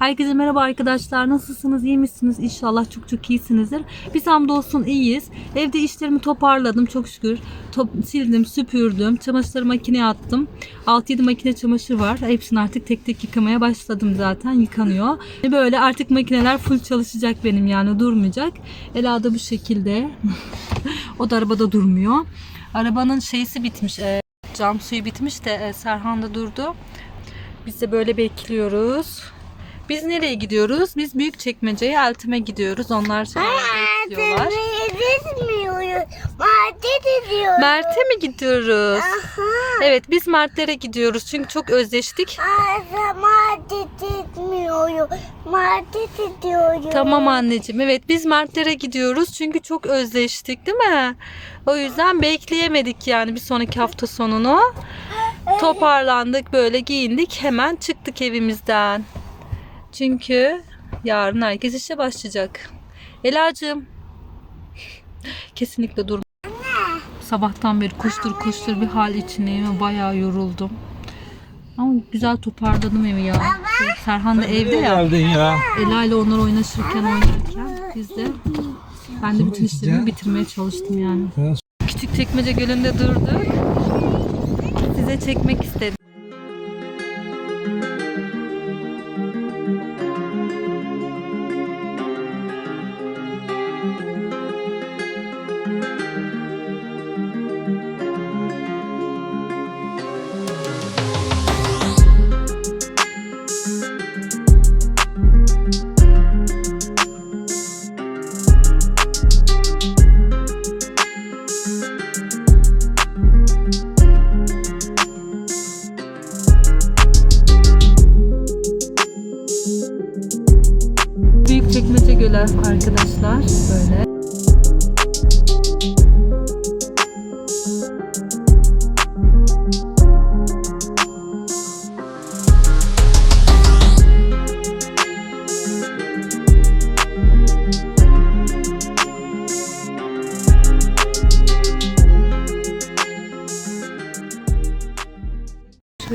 Herkese merhaba arkadaşlar. Nasılsınız? İyi misiniz? İnşallah çok çok iyisinizdir. Biz hamdolsun iyiyiz. Evde işlerimi toparladım çok şükür. Top, sildim, süpürdüm. Çamaşırları makineye attım. 6-7 makine çamaşır var. Hepsini artık tek tek yıkamaya başladım zaten. Yıkanıyor. Böyle artık makineler full çalışacak benim yani durmayacak. Ela da bu şekilde. o da arabada durmuyor. Arabanın şeysi bitmiş. e, cam suyu bitmiş de e, Serhan da durdu. Biz de böyle bekliyoruz. Biz nereye gidiyoruz? Biz Büyükçekmece'ye Eltim'e gidiyoruz. Onlar sonra bekliyorlar. Edilmiyoruz. Madde ediyoruz. Mert'e mi gidiyoruz? Aha. Evet biz Mert'lere gidiyoruz. Çünkü çok özleştik. Ağza madde etmiyoruz. Madde ediyoruz. Tamam anneciğim. Evet biz Mert'lere gidiyoruz. Çünkü çok özleştik değil mi? O yüzden bekleyemedik yani bir sonraki hafta sonunu. Toparlandık böyle giyindik. Hemen çıktık evimizden. Çünkü yarın herkes işe başlayacak. Elacığım. Kesinlikle dur. Sabahtan beri koştur koştur bir hal içindeyim ve bayağı yoruldum. Ama güzel toparladım evi ya. Serhan da evde ya. geldin ya? Ela ile onlar oynaşırken oynarken biz de ben de bütün işlerimi bitirmeye çalıştım yani. Küçük çekmece gölünde durduk. Size çekmek istedim.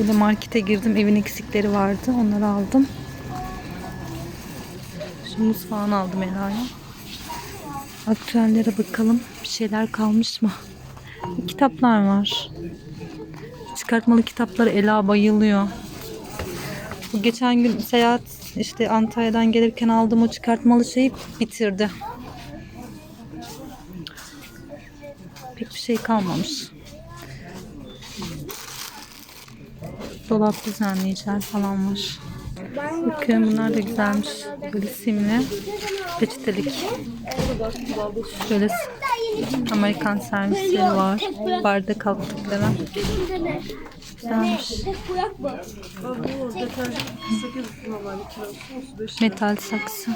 Şöyle markete girdim. Evin eksikleri vardı. Onları aldım. Şu muz falan aldım Ela'ya. Aktüellere bakalım. Bir şeyler kalmış mı? Kitaplar var. Çıkartmalı kitapları Ela bayılıyor. Bu geçen gün seyahat işte Antalya'dan gelirken aldığım o çıkartmalı şeyi bitirdi. Pek bir şey kalmamış. Dolap düzenleyiciler falan var. Bakıyorum bunlar da güzelmiş. Böyle simli. Peçetelik. Şöyle Amerikan servisleri var. Bardak altlıkları. Güzelmiş. Metal saksı.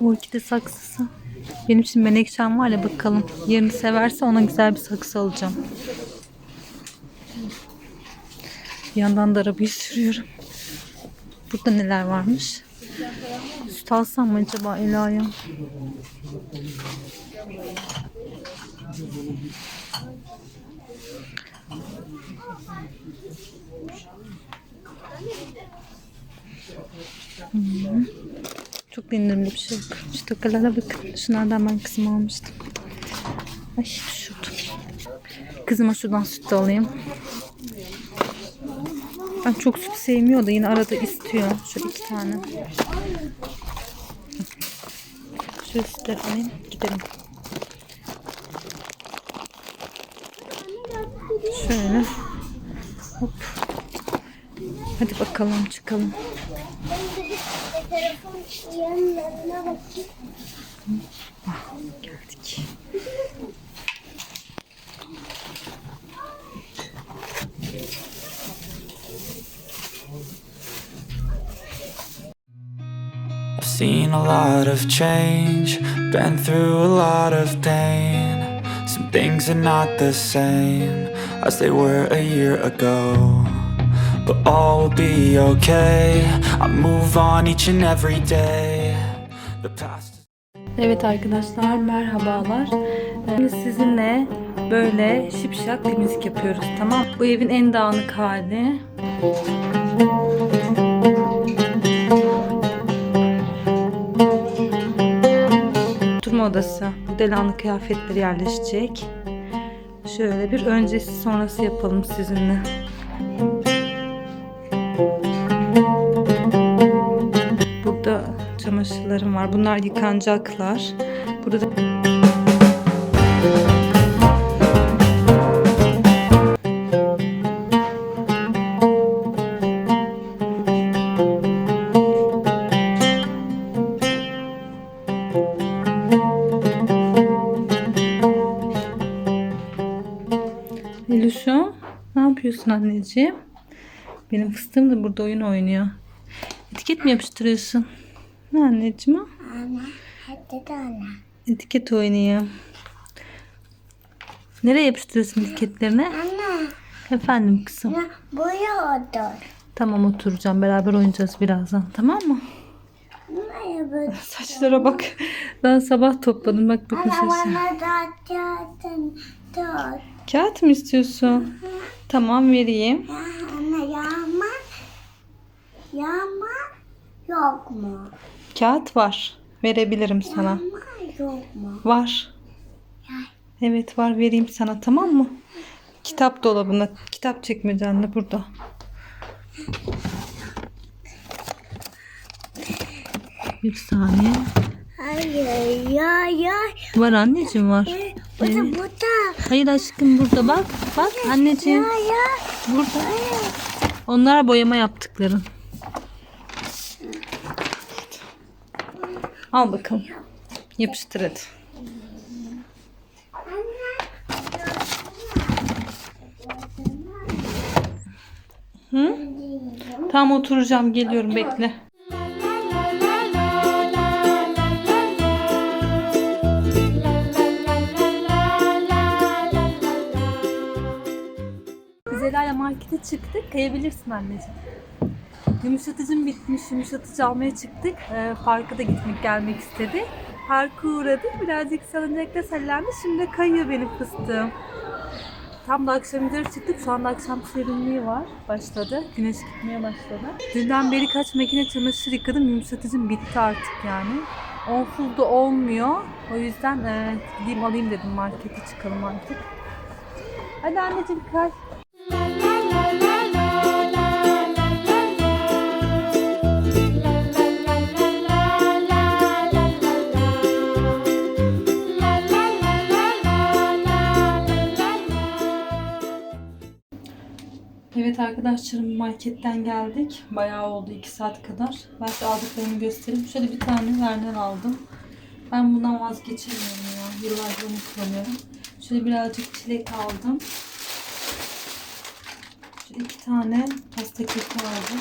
Orkide saksısı. Benim şimdi menekşem var ya bakalım. Yerini severse ona güzel bir saksı alacağım. Yandan da arabayı sürüyorum. Burada neler varmış? Süt alsam mı acaba Ela'ya? Hmm. Çok da indirimli bir şey yok. Şu tokalara bakın. Şunlardan ben kızım almıştım. Ay düşürdüm. Kızıma şuradan süt alayım. Ben çok süt sevmiyor da yine arada istiyor. Şöyle iki tane. Şöyle sütleri alayım. Gidelim. Şöyle. Hop. Hadi bakalım çıkalım. Telefon yanlarına bakayım. Seen a lot of change, been through a lot of pain. Some things are not the same as they were a year ago. But all will be okay. I move on each and every day. The past. Evet arkadaşlar merhabalar. Şimdi sizinle böyle şipşak temizlik yapıyoruz tamam. Bu evin en dağınık hali. Burada Ela'nın kıyafetleri yerleşecek. Şöyle bir öncesi sonrası yapalım sizinle. Burada çamaşırlarım var. Bunlar yıkanacaklar. Burada yapıyorsun anneciğim? Benim fıstığım da burada oyun oynuyor. Etiket mi yapıştırıyorsun? Ne anneciğim o? Anne, hadi de anne. Etiket oynuyor. Nereye yapıştırıyorsun etiketlerini? Anne, Efendim kızım. ne buraya otur. Tamam oturacağım. Beraber oynayacağız birazdan. Tamam mı? Böyle? Saçlara bak. Daha sabah topladım. Bak bakın saçlara. bana da. Kağıt mı istiyorsun? Tamam vereyim. Ya anne yağma. Yağma yok mu? Kağıt var. Verebilirim sana. Yağma yok mu? Var. Evet var vereyim sana tamam mı? Kitap dolabında, kitap çekmecende burada. Bir saniye. Hayır ya ya. Var anneciğim var. Burada burada. Hayır aşkım burada bak. Bak anneciğim Ya ya. burada. Onlar boyama yaptıkların. Al bakalım. Yapıştır hadi. Hı? Tamam oturacağım geliyorum bekle. Çıktık. Kayabilirsin anneciğim. Yumuşatıcım bitmiş. Yumuşatıcı almaya çıktık. Ee, parka da gitmek gelmek istedi. Parka uğradık. Birazcık salıncakta sallandı. Şimdi kayıyor benim fıstığım. Tam da akşam üzeri çıktık. Şu anda akşam serinliği var. Başladı. Güneş gitmeye başladı. Dünden beri kaç makine çamaşır yıkadım. Yumuşatıcım bitti artık yani. Onsuz da olmuyor. O yüzden e, gideyim alayım dedim markete çıkalım artık. Hadi anneciğim kay. Evet arkadaşlarım marketten geldik. Bayağı oldu 2 saat kadar. Ben size aldıklarımı göstereyim. Şöyle bir tane Verden aldım. Ben bundan vazgeçemiyorum ya. Yıllardır onu kullanıyorum. Şöyle birazcık çilek aldım. Şöyle iki tane pasta keki aldım.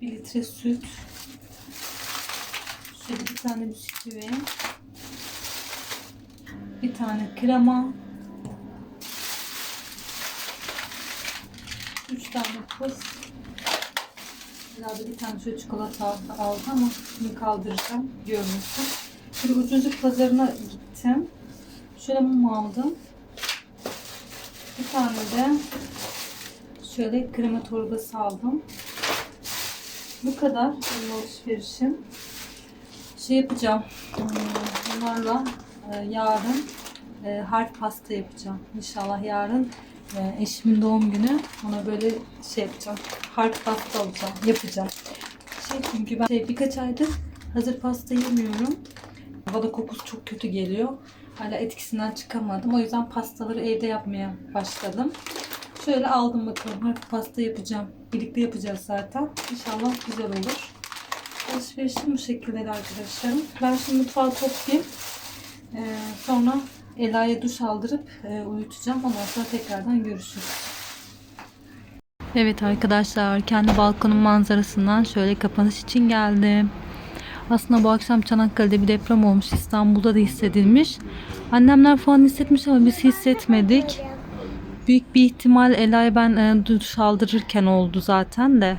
Bir litre süt. Şöyle bir tane bisküvi. Bir tane krema. Tane pus. Herhalde bir tane şöyle çikolata aldı ama bunu kaldıracağım. Görmüşsün. Şöyle ucuzluk pazarına gittim. Şöyle mum aldım. Bir tane de şöyle krema torbası aldım. Bu kadar benim alışverişim. Şey yapacağım. hmm, Bunlarla e, yarın e, harf pasta yapacağım. İnşallah yarın e, eşimin doğum günü. Ona böyle şey yapacağım. Harf pasta alacağım. Yapacağım. Şey çünkü ben şey, birkaç aydır hazır pasta yemiyorum. Bana kokusu çok kötü geliyor. Hala etkisinden çıkamadım. O yüzden pastaları evde yapmaya başladım. Şöyle aldım bakalım. Harf pasta yapacağım. Birlikte yapacağız zaten. İnşallah güzel olur. Alışverişim bu şekilde arkadaşlarım. Ben şimdi mutfağı toplayayım. Ee, sonra Ela'ya duş aldırıp e, uyutacağım. Ondan sonra tekrardan görüşürüz. Evet arkadaşlar kendi balkonun manzarasından şöyle kapanış için geldim. Aslında bu akşam Çanakkale'de bir deprem olmuş. İstanbul'da da hissedilmiş. Annemler falan hissetmiş ama biz hissetmedik. Büyük bir ihtimal Ela'ya ben e, duş aldırırken oldu zaten de.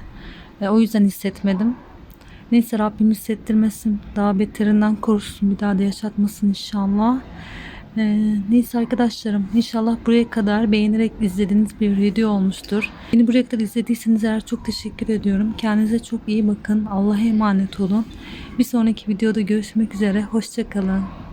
E, o yüzden hissetmedim. Neyse Rabbim hissettirmesin. Daha beterinden korusun. Bir daha da yaşatmasın inşallah. Ee, neyse arkadaşlarım inşallah buraya kadar beğenerek izlediğiniz bir video olmuştur. Beni buraya kadar izlediyseniz eğer çok teşekkür ediyorum. Kendinize çok iyi bakın. Allah'a emanet olun. Bir sonraki videoda görüşmek üzere. Hoşçakalın.